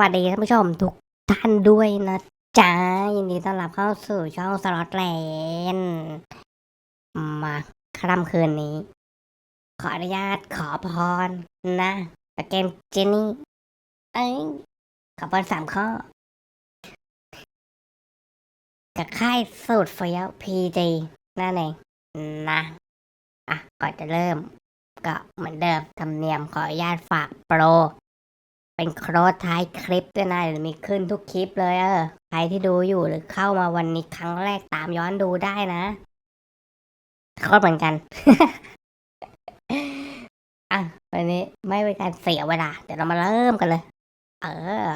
วัสดีท่านผู้ชมทุกท่านด้วยนะจ๊ะยินดีต้อนรับเข้าสู่ช่องสล็อตแลนด์มาค่ำคืนนี้ ขออนุญาตขอพรนะกับเกมเจนนี่เอ้ยขอพรสามข้อ กับค่ายสูตรเฟี้ยวพีจีนั่นเองนะอะก่อนจะเริ่ม ก็เหมือนเดิมธรรมเนียมขออนุญาตฝากโปร เป็นโค้ดท้ายคลิปด้วยนะเดี๋ยวมีขึ้นทุกคลิปเลยเออ ใครที่ดูอยู่หรือเข้ามาวันนี้ครั้งแรกตามย้อนดูได้นะโค้ดเหมือนกัน อะวันนี้ไม่เป็นการเสียเวลา เดี๋ยวเรามาเริ่มกันเลย เออ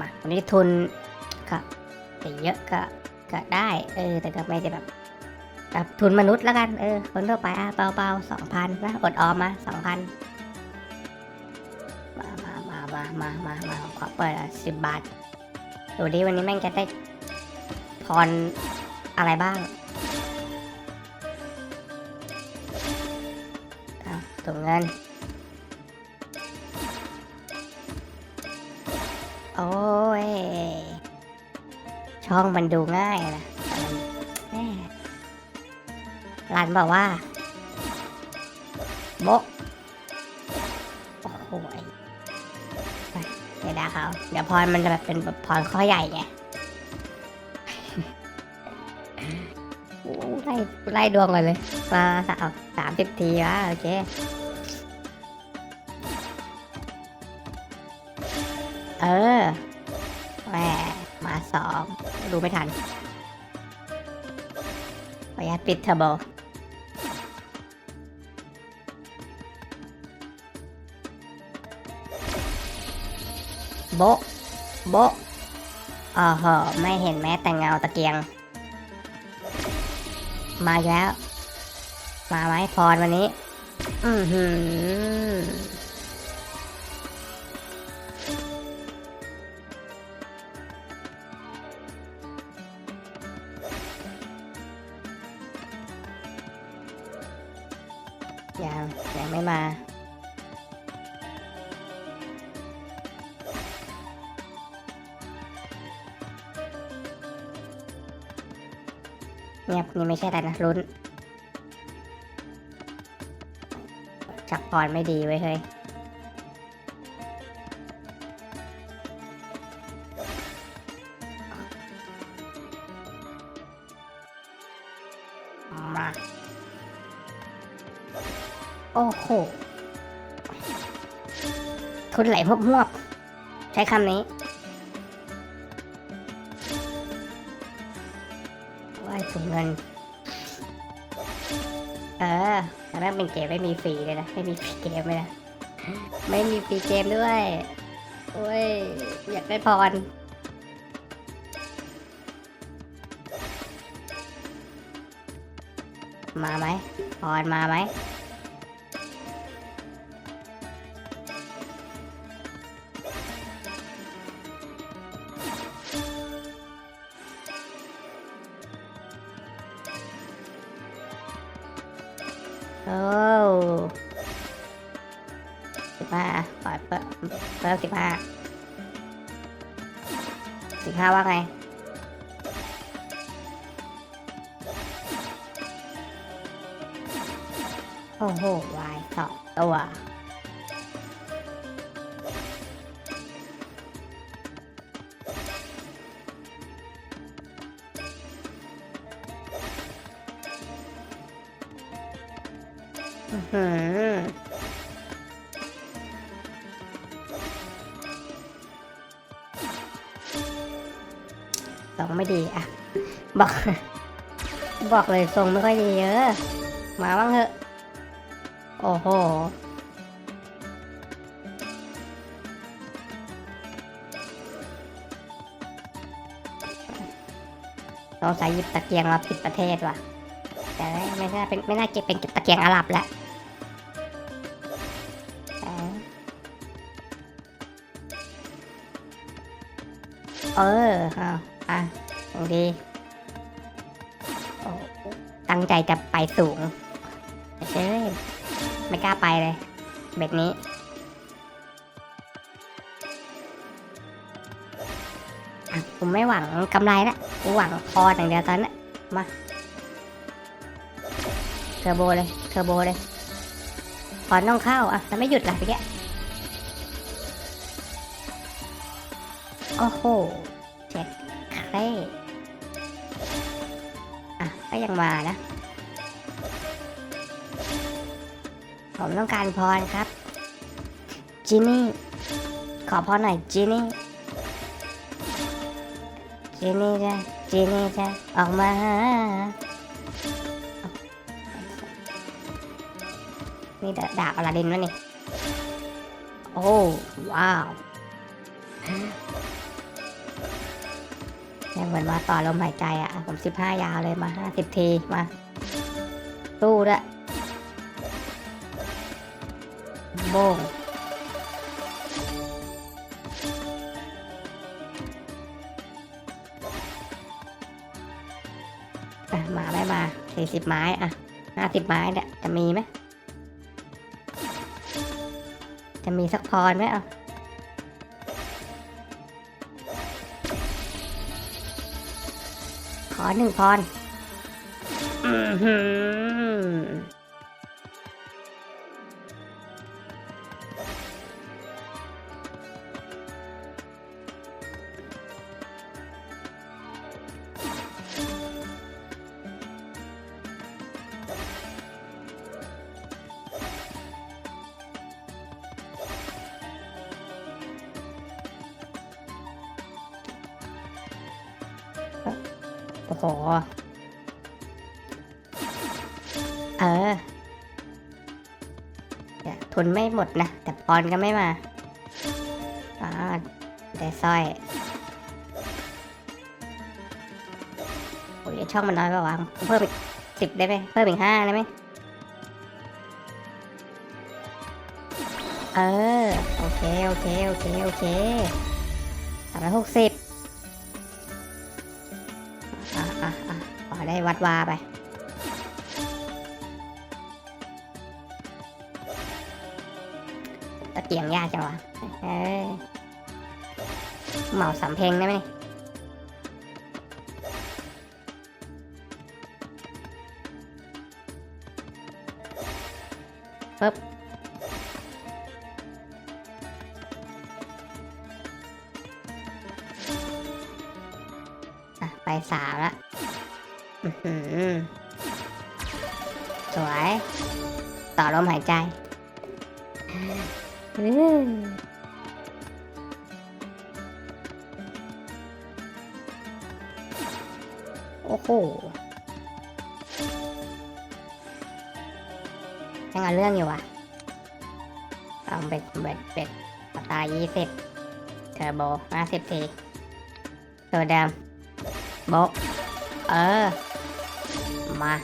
มาวันนี้ทุนก็จะเยอะก็ก็ได้ เออ แต่ก็ไม่ได้แบบแบบทุนมนุษย์แล้วกัน เออ คนทั่วไปอะเบาๆสองพันนะ อดออมมาสองพัน มามามามามามามาขอเปิดสิบบาท ดูดิวันนี้แม่งจะได้พรอะไรบ้างเอาถุงเงิน โอ้ย ช่องมันดูง่ายนะแต่มันแม่ร้านบอกว่าโบโอ้โหย เดี๋ยวนะเขาเดี๋ยวพรมันจะแบบเป็นแบบพรข้อใหญ่ไงโอ้ไล่ไล่ดวงก่อนเลย มาสามสามสิบทีวะโอเคเออแหมมาสองดูไม่ทันขออนุญาตปิดเทอร์โบ โบะโบะอ๋อเหอะไม่เห็นแม้แต่เงาตะเกียง มาแล้ว มาไหมพรวันนี้ อือหือยังยังไม่มา เงียบนี่ไม่ใช่อะไรนะลุ้นจับพรไม่ดีไว้เฮ้ยมาโอ้โหทุนไหลพวบหวบใช้คำนี้ ว่าถุงเงิน เออแต่แม่งเป็นเกมไม่มีฟรีเลยนะ ไม่มีฟรีเกมเลยนะ ไม่มีฟรีเกมด้วย โอ้ย อยากได้พรมาไหมพรมาไหม อ้สิบห้าปล่อยเปิดเปิดสิบห้าสิบห้าว่าไงโอ้โหวายสองตัว อื้อหือทรงไม่ดีอะ บอก บอกเลยทรงไม่ค่อยดีเยออมาบ้างเถอะ โอ้โหเราใส่หยิบตะเกียงมาผิดประเทศว่ะ แต่ไม่น่าเป็นไม่น่าจะเป็นตะเกียงอาหรับแหล้ว เออเอาอะโอเคตั้งใจจะไปสูงเฮ้ยไม่กล้าไปเลยเบ็ดนี้อผมไม่หวังกำไรละผมหวังพออย่างเดียวตอนนี้มาเทอร์โบเลยเทอร์โบเลยพอต้องเข้าอะแล้วไม่หยุดล่ะพี่แก โอ้โหเจ็ดเคร่อะก็ยังมานะ ผมต้องการพรครับ จินนี่ ขอพรหน่อยจินนี่ จินนี่จ้ะจินนี่จ้ะออกมานี่ดาดาบอลาดินวะนี่ โอ้ ว้าว ยังเหมือนว่าต่อลมหายใจอะ ผมสิบห้ายาวเลยมาห้าสิบทีมาสู้ด้วยโบ้งมาไม่มาสี่สิบไม้อะห้าสิบไม้เนี่ยจะมีไหมจะมีสักพรไหมอะ ขอหนึ่งพร อือหือ โอ้โห เออทุนไม่หมดนะ แต่ปอนก็ไม่มาอ่าได้สร้อยโอ้ยช่องมันน้อยไปวะเพิ่มอีกสิบได้ไหมเพิ่มอีกห้าได้ไหมเออ โอเค โอเค โอเค โอเคสามร้อยหกสิบ วัดวาไป ตะเกียงยากจังวะเอ้ยเหมาสำเพลงได้ไหมปึ๊บอะไปสามละอื้อหือ สวย ต่อลมหายใจอืมโอ้โหยังเอาเรื่องอยู่วะเอาเบ็ดเบ็ดเบ็ดปตายี่สิบเทอร์โบห้าสิบทีตัวเดิมโบะ เออ มา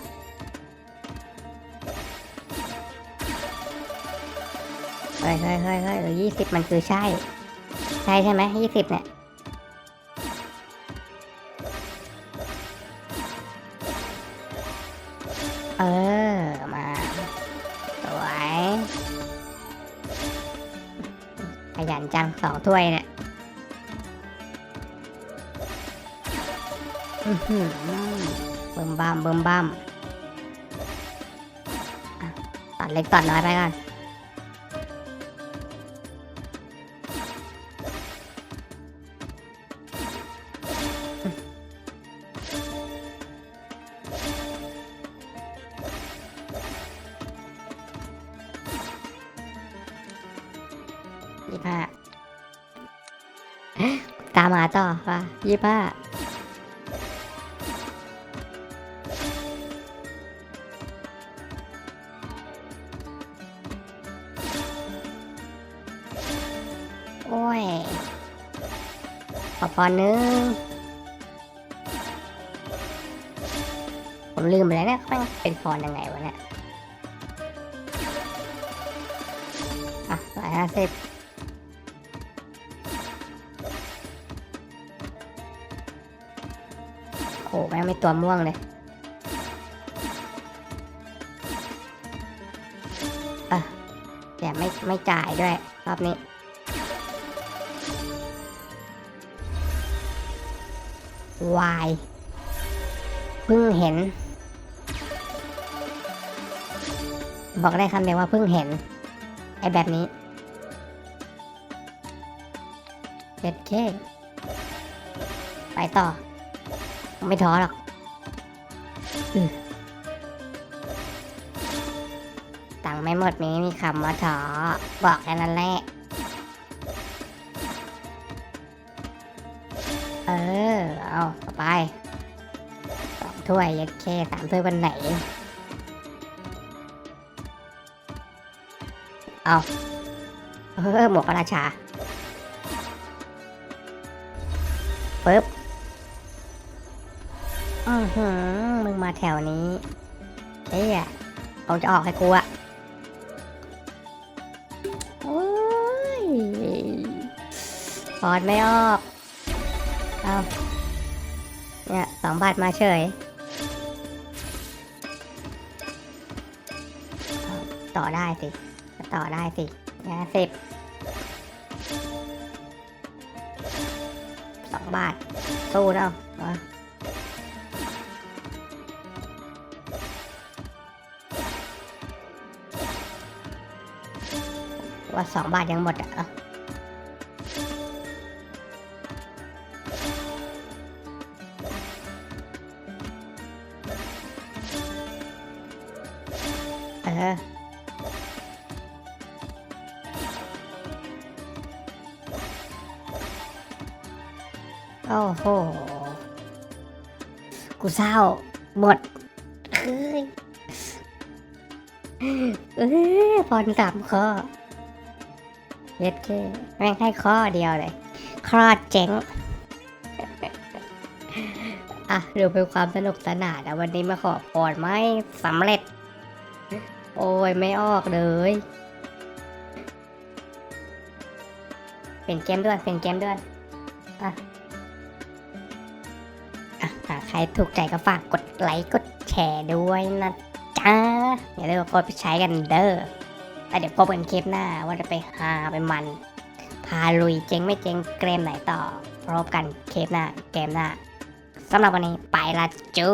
เฮ้ยเฮ้ยเฮ้ยเฮ้ยยี่สิบมันคือใช่ ใช่ใช่ไหมยี่สิบเนี่ยเออ มา สวย ขยันจังสองถ้วยเนี่ย เบิ่มบ้ามเบิ่มบ้ามตัดเล็กตัดน้อยไปก่อนยี่ห้าตามมาต่อว่ะยี่ห้า โอ้ย ขอพอนึงผมลืมไปแล้วเนี่ยแม่งเป็นพรยังไงวะเนี่ยอะร้อยห้าสิบโอ้แม่งไม่ตัวม่วงเลยอะแต่ไม่ไม่จ่ายด้วยรอบนี้ วายเพิ่งเห็น บอกได้คำเดียวว่าเพิ่งเห็น ไอ้แบบนี้เจ็ดเคไปต่อ ไม่ท้อหรอกอตังไม่หมดมีมีคำว่าท้อบอกแค่นั้นแหละ ไปสองถ้วยยัดเคสามถ้วยวันไหน เอาเออหมวกพระราชาปึ๊บอือหือมึงมาแถวนี้เฮ้ยเขาจะออกให้กูอะโอ้ยปอดไม่ออก เอา เนี่ยสองบาทมาเฉย ต่อได้สิ ต่อได้สิยาสิบสองบาท สู้แล้วว่าสองบาทยังหมดอะ เศร้า หมดเฮ้ยเอ้ยพรสามข้อเย็ดเก้แม่งให้ข้อเดียวเลยคลอดเจ๊งอะดูเป็นความสนุกสนานนะวันนี้มาขอพรไม่สำเร็จ โอ้ยไม่ออกเลยเป็นเกมด้วยเป็นเกมด้วยอะอะ หากใครถูกใจก็ฝากกดไลค์กดแชร์ด้วยนะจ๊ะอย่าลืมกดไปใช้กันเด้อแล้วเดี๋ยวพบกันคลิปหน้าว่าจะไปหาไปมัน พาลุยเจ๊งไม่เจ๊งเกมไหนต่อพบกันคลิปหน้าเกมหน้าสำหรับวันนี้ไปละจู